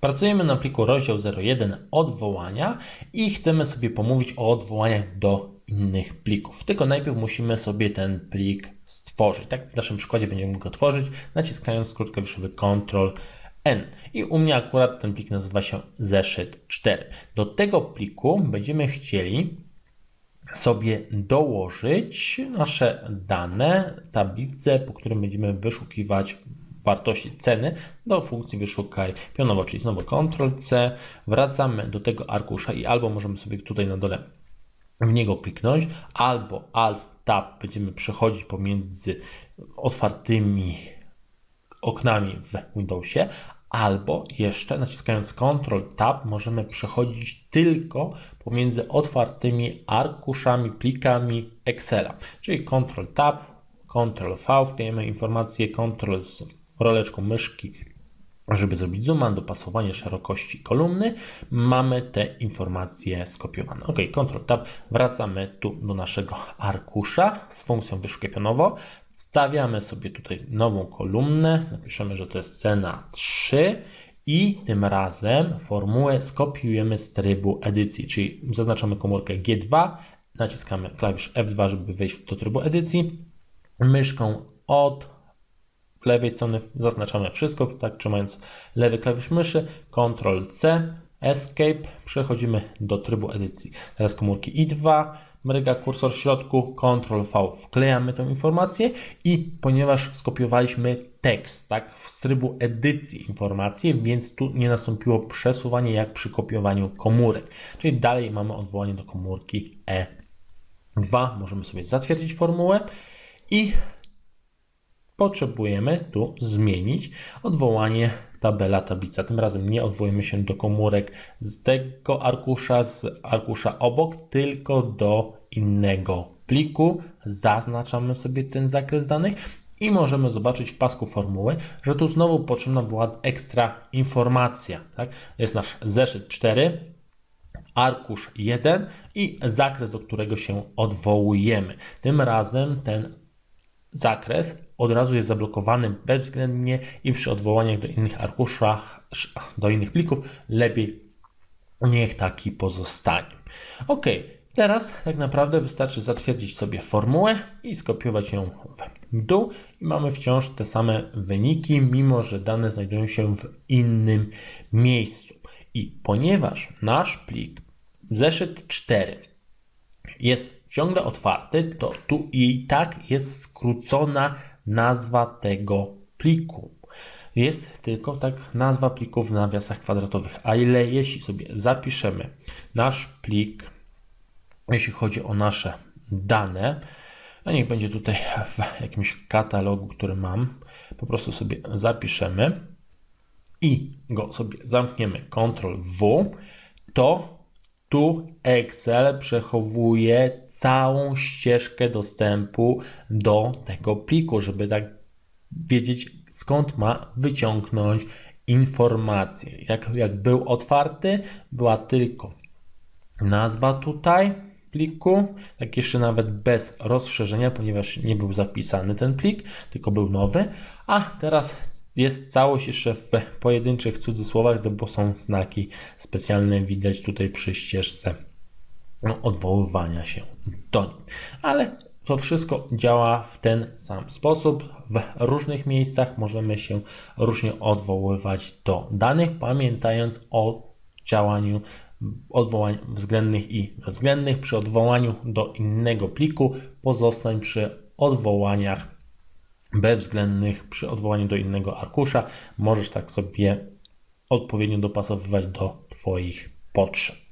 Pracujemy na pliku rozdział 01 odwołania i chcemy sobie pomówić o odwołaniach do innych plików. Tylko najpierw musimy sobie ten plik stworzyć. Tak w naszym przykładzie będziemy go tworzyć naciskając skrót klawiszowy Ctrl N. I u mnie akurat ten plik nazywa się zeszyt 4. Do tego pliku będziemy chcieli sobie dołożyć nasze dane, tablicę, po którym będziemy wyszukiwać wartości ceny do funkcji wyszukaj pionowo, czyli znowu Ctrl C, wracamy do tego arkusza i albo możemy sobie tutaj na dole w niego kliknąć, albo Alt Tab będziemy przechodzić pomiędzy otwartymi oknami w Windowsie, albo jeszcze naciskając Ctrl Tab możemy przechodzić tylko pomiędzy otwartymi arkuszami, plikami Excela, czyli Ctrl Tab, Ctrl V, wklejemy informację, Ctrl roleczką myszki żeby zrobić zoom, dopasowanie szerokości kolumny, mamy te informacje skopiowane. OK, Ctrl Tab, wracamy tu do naszego arkusza z funkcją wyszukaj pionowo. Wstawiamy sobie tutaj nową kolumnę, napiszemy, że to jest cena 3 i tym razem formułę skopiujemy z trybu edycji, czyli zaznaczamy komórkę G2, naciskamy klawisz F2, żeby wejść do trybu edycji, myszką od lewej strony zaznaczamy wszystko, tak trzymając lewy klawisz myszy, Ctrl C, Escape, przechodzimy do trybu edycji. Teraz komórki I2, mryga kursor w środku, Ctrl V, wklejamy tę informację i ponieważ skopiowaliśmy tekst, tak, z trybu edycji informacji, więc tu nie nastąpiło przesuwanie jak przy kopiowaniu komórek. Czyli dalej mamy odwołanie do komórki E2. Możemy sobie zatwierdzić formułę i potrzebujemy tu zmienić odwołanie tabela, tablica. Tym razem nie odwołujemy się do komórek z tego arkusza, z arkusza obok, tylko do innego pliku. Zaznaczamy sobie ten zakres danych i możemy zobaczyć w pasku formuły, że tu znowu potrzebna była ekstra informacja. Tak? Jest nasz zeszyt 4, arkusz 1 i zakres, do którego się odwołujemy. Tym razem ten zakres od razu jest zablokowany bezwzględnie i przy odwołaniach do innych arkuszach, do innych plików lepiej niech taki pozostanie. Ok, teraz tak naprawdę wystarczy zatwierdzić sobie formułę i skopiować ją w dół i mamy wciąż te same wyniki, mimo że dane znajdują się w innym miejscu. I ponieważ nasz plik zeszyt 4 jest ciągle otwarty, to tu i tak jest skrócona nazwa tego pliku. Jest tylko tak nazwa pliku w nawiasach kwadratowych, a ile jeśli sobie zapiszemy nasz plik, jeśli chodzi o nasze dane, a niech będzie tutaj w jakimś katalogu, który mam, po prostu sobie zapiszemy i go sobie zamkniemy Ctrl V, to tu Excel przechowuje całą ścieżkę dostępu do tego pliku, żeby tak wiedzieć skąd ma wyciągnąć informację. Jak, jak był otwarty, była tylko nazwa tutaj pliku, tak jeszcze nawet bez rozszerzenia, ponieważ nie był zapisany ten plik, tylko był nowy, a teraz jest całość jeszcze w pojedynczych cudzysłowach, bo są znaki specjalne, widać tutaj przy ścieżce odwoływania się do nich. Ale to wszystko działa w ten sam sposób. W różnych miejscach możemy się różnie odwoływać do danych, pamiętając o działaniu odwołań względnych i bezwzględnych. Przy odwołaniu do innego pliku pozostań przy odwołaniach bezwzględnych przy odwołaniu do innego arkusza. Możesz tak sobie odpowiednio dopasowywać do Twoich potrzeb.